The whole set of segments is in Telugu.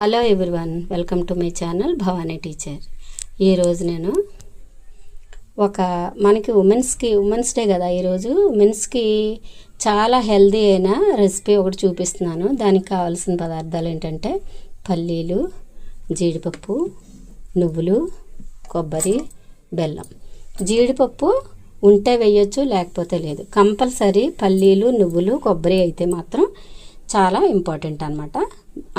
Hello everyone welcome to my channel Bhavani teacher ఈరోజు నేను ఒక మనకి ఉమెన్స్కి ఉమెన్స్ డే కదా ఈరోజు ఉమెన్స్కి చాలా హెల్దీ అయిన రెసిపీ ఒకటి చూపిస్తున్నాను. దానికి కావాల్సిన పదార్థాలు ఏంటంటే పల్లీలు జీడిపప్పు నువ్వులు కొబ్బరి బెల్లం. జీడిపప్పు ఉంటే వేయొచ్చు లేకపోతే లేదు. కంపల్సరీ పల్లీలు నువ్వులు కొబ్బరి అయితే మాత్రం చాలా ఇంపార్టెంట్ అనమాట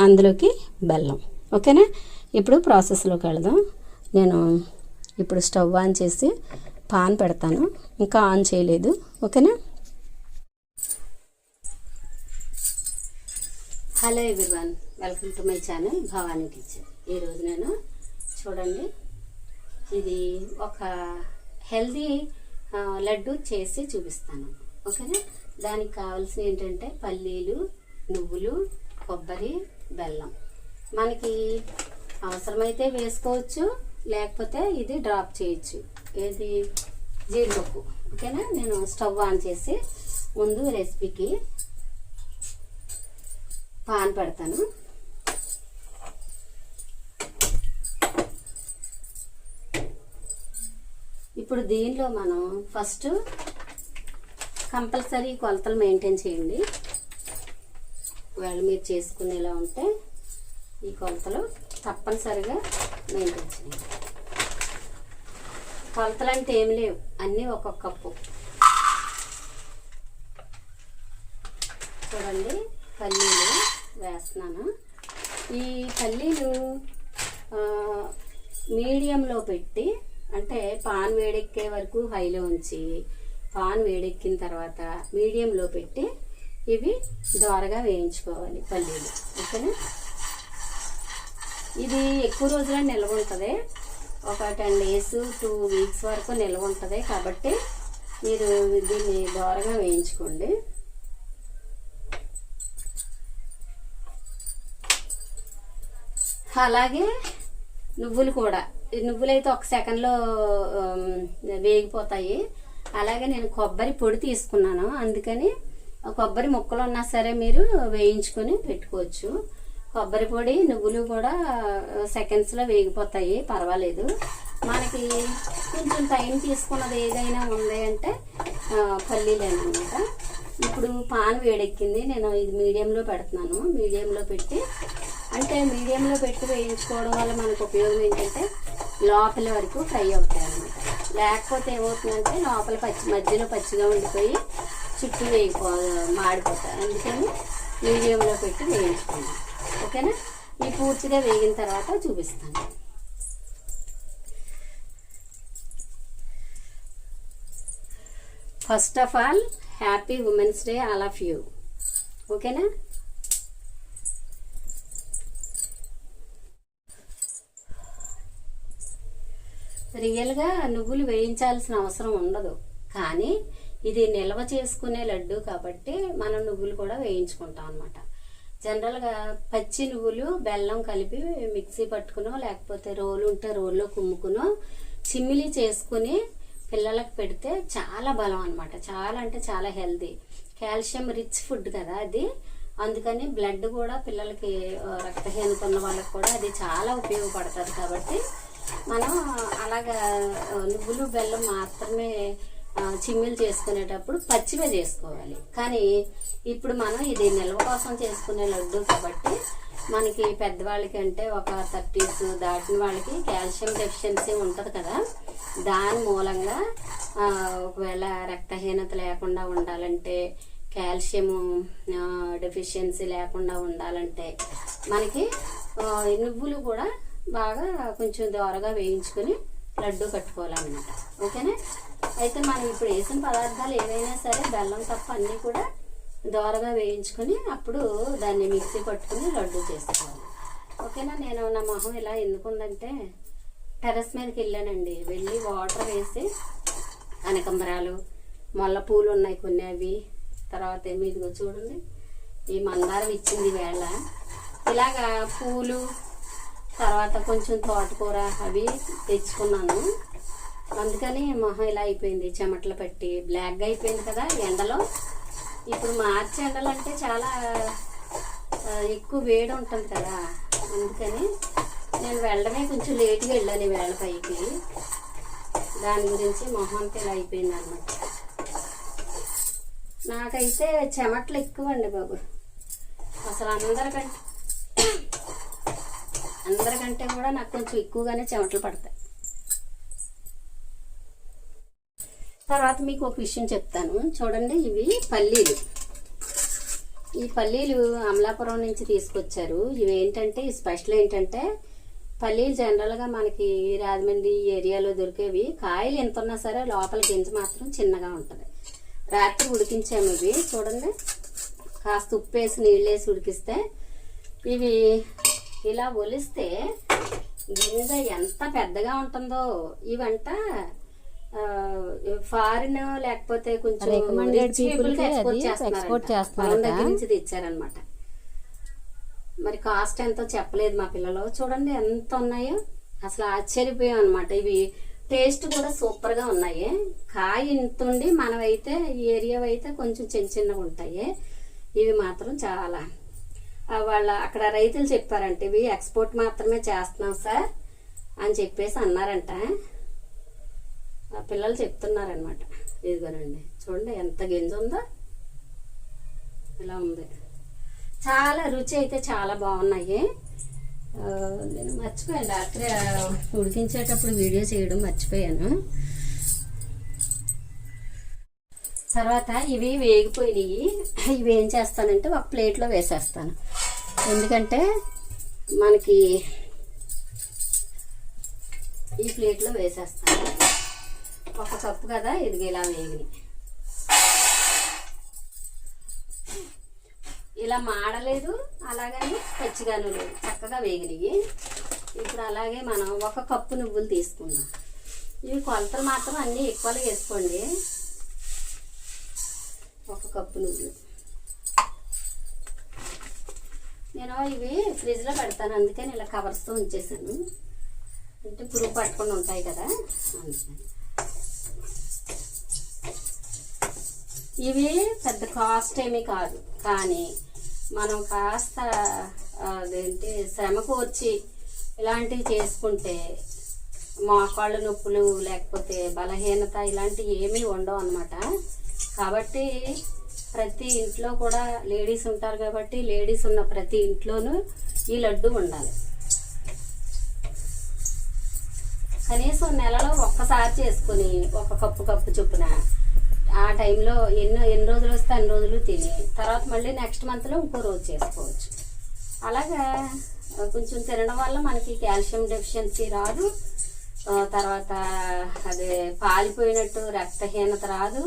అందులోకి బెల్లం. ఓకేనా? ఇప్పుడు ప్రాసెస్లోకి వెళదాం. నేను ఇప్పుడు స్టవ్ ఆన్ చేసి పాన్ పెడతాను. ఇంకా ఆన్ చేయలేదు. ఓకేనా? Hello everyone welcome to my channel Bhavani kitchen ఈరోజు నేను చూడండి ఇది ఒక హెల్దీ లడ్డు చేసి చూపిస్తాను. ఓకేనా? దానికి కావాల్సిన ఏంటంటే పల్లీలు నువ్వులు కొబ్బరి బెల్లం. మనకి అవసరమైతే వేసుకోవచ్చు లేకపోతే ఇది డ్రాప్ చేయొచ్చు. ఏది? జీడిపప్పు. ఓకేనా? నేను స్టవ్ ఆన్ చేసి ముందు రెసిపీకి పాన్ పెడతాను. ఇప్పుడు దీనిలో మనం ఫస్ట్ కంపల్సరీ కొలతలు మెయింటైన్ చేయండి. ఒకవేళ మీరు చేసుకునేలా ఉంటే ఈ కొలతలు తప్పనిసరిగా మెయింటైన్ కొలతలు అంటే ఏమి లేవు అన్నీ ఒక్కొక్క కప్పు. చూడండి పల్లీలు వేస్తున్నాను. ఈ పల్లీలు మీడియంలో పెట్టి అంటే పాన్ వేడెక్కే వరకు హైలో ఉంచి పాన్ వేడెక్కిన తర్వాత మీడియంలో పెట్టి ఇవి దోరగా వేయించుకోవాలి పల్లీలు. ఓకేనా? ఇది ఎక్కువ రోజుల నిల్వ ఉంటుంది. ఒక టెన్ డేస్ టూ వీక్స్ వరకు నిల్వ ఉంటుంది కాబట్టి మీరు దీన్ని దోరగా వేయించుకోండి. అలాగే నువ్వులు కూడా. నువ్వులు అయితే ఒక సెకండ్లో వేగిపోతాయి. అలాగే నేను కొబ్బరి పొడి తీసుకున్నాను. అందుకని కొబ్బరి ముక్కలు ఉన్నా సరే మీరు వేయించుకొని పెట్టుకోవచ్చు. కొబ్బరి పొడి నువ్వులు కూడా సెకండ్స్లో వేగిపోతాయి. పర్వాలేదు. మనకి కొంచెం టైం తీసుకున్నది ఏదైనా ఉంది అంటే పల్లీలు అనమాట ఇప్పుడు పాన్ వేడెక్కింది. నేను ఇది మీడియంలో పెడుతున్నాను. మీడియంలో పెట్టి అంటే మీడియంలో పెట్టి వేయించుకోవడం వల్ల మనకు ఉపయోగం ఏంటంటే లోపల వరకు ఫ్రై అవుతాయి అన్నమాట. లేకపోతే ఏమవుతుందంటే లోపల పచ్చి మధ్యలో పచ్చిగా ఉండిపోయి చుట్టూ వేయిపో మాడిపోతాయి అందుకని మీడియంలో పెట్టి వేయించుకోండి ఓకేనా? ఈ పూర్తిగా వేగిన తర్వాత చూపిస్తాను. First of all happy women's day all of you ఓకేనా? రియల్గా నువ్వులు వేయించాల్సిన అవసరం ఉండదు. కానీ ఇది నిల్వ చేసుకునే లడ్డు కాబట్టి మనం నువ్వులు కూడా వేయించుకుంటాం అనమాట జనరల్గా పచ్చి నువ్వులు బెల్లం కలిపి మిక్సీ పట్టుకునో లేకపోతే రోలు ఉంటే రోల్లో కుమ్ముకునో చిమ్మిలి చేసుకుని పిల్లలకు పెడితే చాలా బలం అన్నమాట. చాలా అంటే చాలా హెల్దీ కాల్షియం రిచ్ ఫుడ్ కదా అది. అందుకని బ్లడ్ కూడా పిల్లలకి రక్తహీనత ఉన్న వాళ్ళకి కూడా అది చాలా ఉపయోగపడుతుంది కాబట్టి మనం అలాగా నువ్వులు బెల్లం మాత్రమే చిమ్మిలు చేసుకునేటప్పుడు పచ్చివే చేసుకోవాలి. కానీ ఇప్పుడు మనం ఇది నిల్వ కోసం చేసుకునే లడ్డు కాబట్టి మనకి పెద్దవాళ్ళకి అంటే ఒక థర్టీస్ దాటిన వాళ్ళకి కాల్షియం డెఫిషియన్సీ ఉంటుంది కదా. దాని మూలంగా ఒకవేళ రక్తహీనత లేకుండా ఉండాలంటే కాల్షియం డెఫిషియన్సీ లేకుండా ఉండాలంటే మనకి నువ్వులు కూడా బాగా కొంచెం దోరగా వేయించుకొని లడ్డు కట్టుకోవాలన్నమాట. ఓకేనా? అయితే మనం ఇప్పుడు వేసిన పదార్థాలు ఏవైనా సరే బెల్లం తప్ప అన్నీ కూడా దోరగా వేయించుకొని అప్పుడు దాన్ని మిక్సీ పట్టుకుని లడ్డు చేసుకోవాలి. ఓకేనా? నేను నా మొహం ఇలా ఎందుకుందంటే టెర్రస్ మీదకి వెళ్ళానండి. వెళ్ళి వాటర్ వేసి కనకంబరాలు మొల్ల పూలు ఉన్నాయి కొన్ని అవి. తర్వాత మీదిగో చూడండి. ఈ మందారం ఇచ్చింది వేళ. ఇలాగా పూలు తర్వాత కొంచెం తోటకూర అవి తెచ్చుకున్నాను. అందుకని మొహం ఇలా అయిపోయింది చెమటలు పట్టి బ్లాక్గా అయిపోయింది కదా ఎండలో. ఇప్పుడు మార్చి ఎండలు అంటే చాలా ఎక్కువ వేడి ఉంటుంది కదా. అందుకని నేను వెళ్ళడమే కొంచెం లేట్గా వెళ్ళాను వేళ పైకి. దాని గురించి మొహం అంతా ఇలా అయిపోయింది అనమాట నాకైతే చెమటలు ఎక్కువ అండి బాబు. అసలు అందరికంటే అందరికంటే కూడా నాకు కొంచెం ఎక్కువగానే చెమటలు పడతాయి. తర్వాత మీకు ఒక విషయం చెప్తాను. చూడండి ఇవి పల్లీలు. ఈ పల్లీలు అమలాపురం నుంచి తీసుకొచ్చారు. ఇవి ఏంటంటే ఈ స్పెషల్ ఏంటంటే పల్లీలు జనరల్గా మనకి రాజమండ్రి ఏరియాలో దొరికేవి. కాయలు ఎంత ఉన్నా సరే లోపల గింజ మాత్రం చిన్నగా ఉంటుంది. రాత్రి ఉడికించాము ఇవి. చూడండి కాస్త ఉప్పు వేసి నీళ్ళు వేసి ఉడికిస్తే ఇవి ఇలా ఒలిస్తే గింజ ఎంత పెద్దగా ఉంటుందో. ఇవంట ఫారిన్ లేకపోతే కొంచెం. మన దగ్గర నుంచి తెచ్చారనమాట మరి కాస్ట్ ఎంతో చెప్పలేదు మా పిల్లలు. చూడండి ఎంత ఉన్నాయో. అసలు ఆశ్చర్యపోయాం అనమాట ఇవి టేస్ట్ కూడా సూపర్గా ఉన్నాయి. కాయ ఇంత ఉండి మనవైతే ఈ ఏరియా అయితే కొంచెం చిన్న చిన్నగా ఉంటాయి. ఇవి మాత్రం చాలా. వాళ్ళ అక్కడ రైతులు చెప్పారంట ఇవి ఎక్స్పోర్ట్ మాత్రమే చేస్తున్నాం సార్ అని చెప్పేసి అన్నారంట. ఆ పిల్లలు చెప్తున్నారనమాట ఇదిగోనండి చూడండి ఎంత గింజ ఉందో. ఇలా ఉంది. చాలా రుచి అయితే చాలా బాగున్నాయి. నేను మర్చిపోయాను. రాత్రి ఉడికించేటప్పుడు వీడియో చేయడం మర్చిపోయాను. తర్వాత ఇవి వేగిపోయినాయి. ఇవి ఏం చేస్తానంటే ఒక ప్లేట్లో వేసేస్తాను. ఎందుకంటే మనకి ఈ ప్లేట్లో వేసేస్తాను. ఒక కప్పు కదా ఇది ఇలా వేగినాయి. ఇలా మాడలేదు అలాగని పచ్చిగాను లేదు చక్కగా వేగినాయి. ఇప్పుడు అలాగే మనం ఒక కప్పు నువ్వులు తీసుకుందాం. ఇవి కొలతలు మాత్రం అన్నీ ఎక్కువలో వేసుకోండి. ఒక కప్పు నువ్వులు. నేను ఇవి ఫ్రిడ్జ్లో పెడతాను అందుకని ఇలా కవర్స్తో ఉంచేసాను. అంటే పురుగు పట్టుకొని ఉంటాయి కదా అందుకని. ఇవి పెద్ద కాస్ట్ ఏమీ కాదు. కానీ మనం కాస్త అదేంటి శ్రమకు వచ్చి ఇలాంటివి చేసుకుంటే మోకాళ్ళ నొప్పులు లేకపోతే బలహీనత ఇలాంటివి ఏమీ ఉండవు అనమాట కాబట్టి ప్రతి ఇంట్లో కూడా లేడీస్ ఉంటారు కాబట్టి లేడీస్ ఉన్న ప్రతి ఇంట్లోనూ ఈ లడ్డు ఉండాలి. కనీసం నెలలో ఒక్కసారి చేసుకుని ఒక కప్పు కప్పు చొప్పున ఆ టైంలో ఎన్నో ఎన్ని రోజులు వస్తే అన్ని రోజులు తిని తర్వాత మళ్ళీ నెక్స్ట్ మంత్లో ఇంకో రోజు చేసుకోవచ్చు. అలాగా కొంచెం తినడం వల్ల మనకి కాల్షియం డెఫిషియన్సీ రాదు. తర్వాత అదే పాలిపోయినట్టు రక్తహీనత రాదు.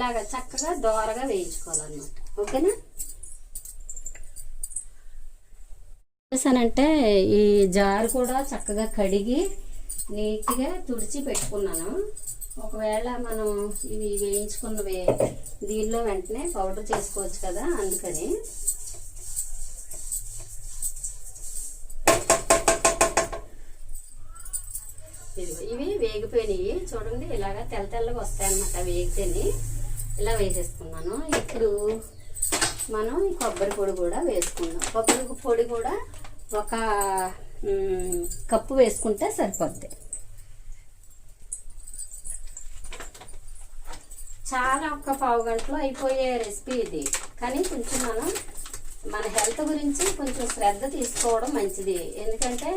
ఇలాగ చక్కగా దోరగా వేయించుకోవాలన్నమాట. ఓకేనా? చేశానంటే ఈ జారు కూడా చక్కగా కడిగి నీట్గా తుడిచి పెట్టుకున్నాను. ఒకవేళ మనం ఇవి వేయించుకున్నవి దీనిలో వెంటనే పౌడర్ చేసుకోవచ్చు కదా అందుకని. ఇవి వేగిపోయినాయి. చూడండి ఇలాగా తెల్ల తెల్లగా వస్తాయన్నమాట వేగితేనే ఇలా వేసేసుకున్నాను ఇప్పుడు మనం కొబ్బరి పొడి కూడా వేసుకుందాం. కొబ్బరి పొడి కూడా ఒక కప్పు వేసుకుంటే సరిపోద్ది. చాలా ఒక్క పావు గంటలో అయిపోయే రెసిపీ ఇది. కానీ కొంచెం మనం మన హెల్త్ గురించి కొంచెం శ్రద్ధ తీసుకోవడం మంచిది. ఎందుకంటే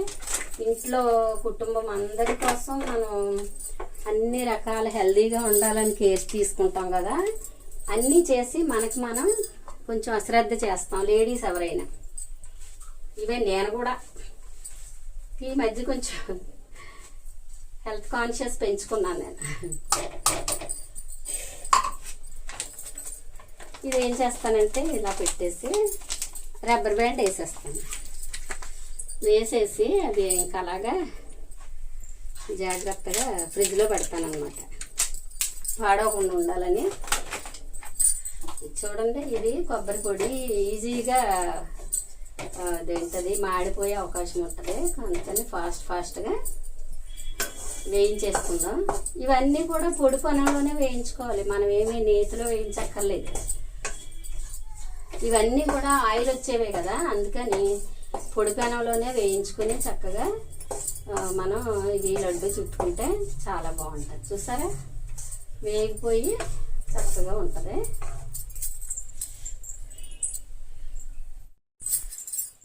ఇంట్లో కుటుంబం అందరి కోసం మనం అన్ని రకాల హెల్దీగా ఉండాలని కేర్ తీసుకుంటాం కదా అన్నీ చేసి మనకి మనం కొంచెం అశ్రద్ధ చేస్తాం లేడీస్ ఎవరైనా. ఇవే నేను కూడా ఈ మధ్య కొంచెం హెల్త్ కాన్షియస్ పెంచుకున్నాను నేను. ఇది ఏం చేస్తానంటే ఇలా పెట్టేసి రబ్బర్ బ్యాండ్ వేసేస్తాను. వేసేసి అది ఇంకా అలాగా జాగ్రత్తగా ఫ్రిడ్జ్లో పెడతాను అనమాట పాడవకుండా ఉండాలని. చూడండి ఇది కొబ్బరి పొడి ఈజీగా అదేంటది మాడిపోయే అవకాశం ఉంటుంది. అందుకని ఫాస్ట్ ఫాస్ట్గా వేయించేసుకుందాం. ఇవన్నీ కూడా పొడి పనంలోనే వేయించుకోవాలి. మనం ఏమీ నేతిలో వేయించక్కర్లేదు. ఇవన్నీ కూడా ఆయిల్ వచ్చేవే కదా అందుకని పొడి పెనంలోనే వేయించుకుని చక్కగా మనం ఇది లడ్డు చుట్టుకుంటే చాలా బాగుంటుంది. చూసారా? వేగిపోయి చక్కగా ఉంటుంది.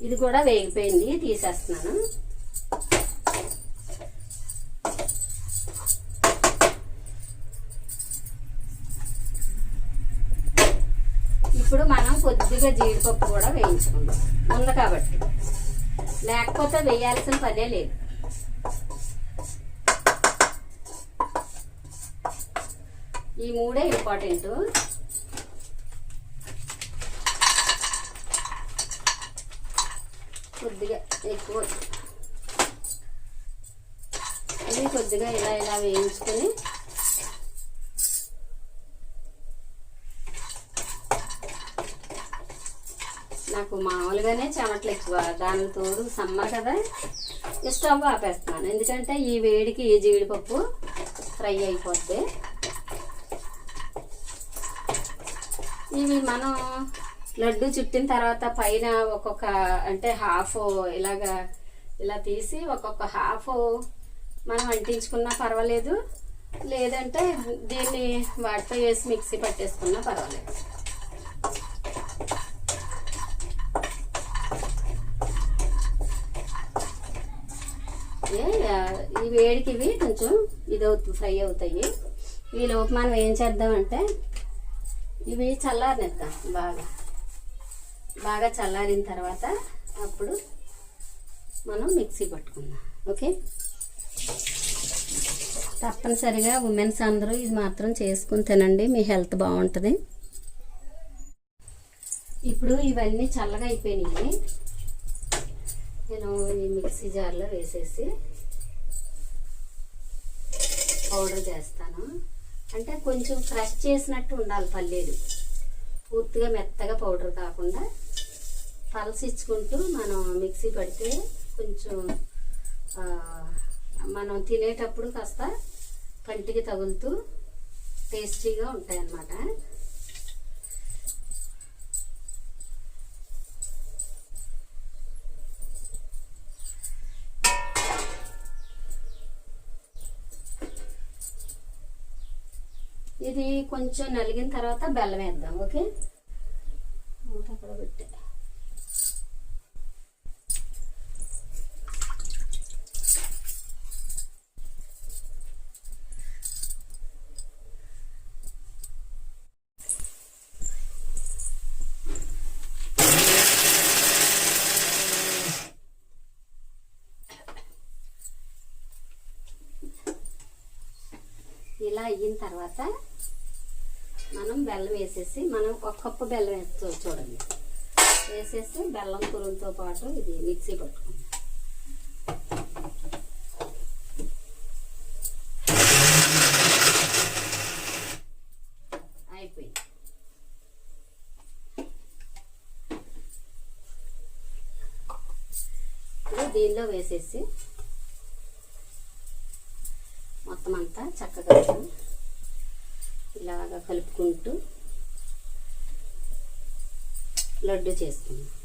ఇది కూడా వేగిపోయింది తీసేస్తున్నాను. ఇప్పుడు మనం కొద్దిగా జీడిపప్పు కూడా వేయించుకుందాం. ఉంది కాబట్టి. లేకపోతే వేయాల్సిన పనే లేదు. ఈ మూడే ఇంపార్టెంట్ కొద్దిగా ఎక్కువ. ఇది కొద్దిగా ఇలా ఇలా వేయించుకొని నాకు మామూలుగానే చెమటలు ఎక్కువ. దానికి తోడు సమ్మర్ కదా. ఇష్టంగా స్టవ్ ఆపేస్తున్నాను. ఎందుకంటే ఈ వేడికి ఈ జీడిపప్పు ఫ్రై అయిపోద్ది. ఇవి మనం లడ్డు చుట్టిన తర్వాత పైన ఒక్కొక్క అంటే హాఫ్ ఇలాగా ఇలా తీసి ఒక్కొక్క హాఫ్ మనం అంటించుకున్నా పర్వాలేదు. లేదంటే దీన్ని వాటితో వేసి మిక్సీ పట్టేసుకున్నా పర్వాలేదు. ఏ, ఈ వేడికి ఇవి కొంచెం ఇది అవుతుంది ఫ్రై అవుతాయి. ఈ లోపు మనం ఏం చేద్దామంటే ఇవి చల్లారనిద్దాం బాగా. బాగా చల్లారిన తర్వాత అప్పుడు మనం మిక్సీ పట్టుకుందాం. ఓకే? తప్పనిసరిగా ఉమెన్స్ అందరూ ఇది మాత్రం చేసుకుని తినండి. మీ హెల్త్ బాగుంటుంది. ఇప్పుడు ఇవన్నీ చల్లగా అయిపోయినాయి. నేను ఈ మిక్సీ జార్లో వేసేసి పౌడర్ చేస్తాను. అంటే కొంచెం క్రష్ చేసినట్టు ఉండాలి పల్లీలు. పూర్తిగా మెత్తగా పౌడర్ కాకుండా పల్స్ ఇచ్చుకుంటూ మనం మిక్సీ పడితే కొంచెం మనం తినేటప్పుడు కాస్త కంటికి తగులుతూ టేస్టీగా ఉంటాయి అన్నమాట ఇది కొంచెం నలిగిన తర్వాత బెల్లం వేద్దాం ఓకే? మూత అక్కడ పెట్టే. ఇలా అయిన తర్వాత మనం బెల్లం వేసేసి మనం ఒక కప్పు బెల్లం వేస్తూ చూడండి. వేసేసి బెల్లం తురుముతో పాటు ఇది మిక్సీ పట్టుకుందాం అయిపోయింది. ఇప్పుడు దీనిలో వేసేసి మొత్తం అంతా చక్కగా ఇలాగా కలుపుకుంటూ లడ్డు చేసుకుందాం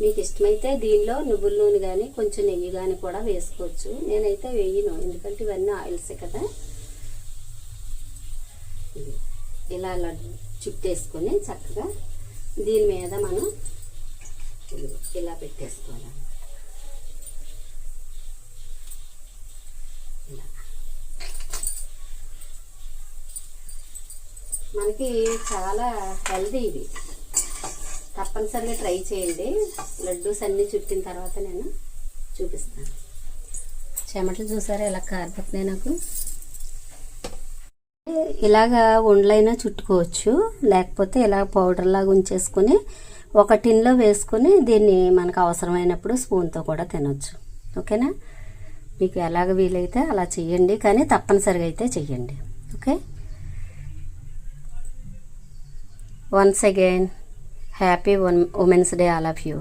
మీకు ఇష్టమైతే దీనిలో నువ్వుల నూనె కానీ కొంచెం నెయ్యి కానీ కూడా వేసుకోవచ్చు. నేనైతే వేయను ఎందుకంటే ఇవన్నీ ఆయిల్స్ కదా. ఇలా చుట్టేసుకొని చక్కగా దీని మీద మనం ఇలా పెట్టేసుకోవాలి. మనకి చాలా హెల్దీ ఇది. తప్పనిసరిగా ట్రై చేయండి. లడ్డూస్ అన్నీ చుట్టిన తర్వాత నేను చూపిస్తాను. చెమటలు చూసారా ఎలా కారిపోతున్నాయి నాకు? ఇలాగా ఉండలైనా చుట్టుకోవచ్చు. లేకపోతే ఇలా పౌడర్లాగా ఉంచేసుకుని ఒక టిన్లో వేసుకుని దీన్ని మనకు అవసరమైనప్పుడు స్పూన్తో కూడా తినొచ్చు. ఓకేనా? మీకు ఎలాగ వీలైతే అలా చెయ్యండి. కానీ తప్పనిసరిగా అయితే చెయ్యండి. Okay? Once again. Happy women's day all of you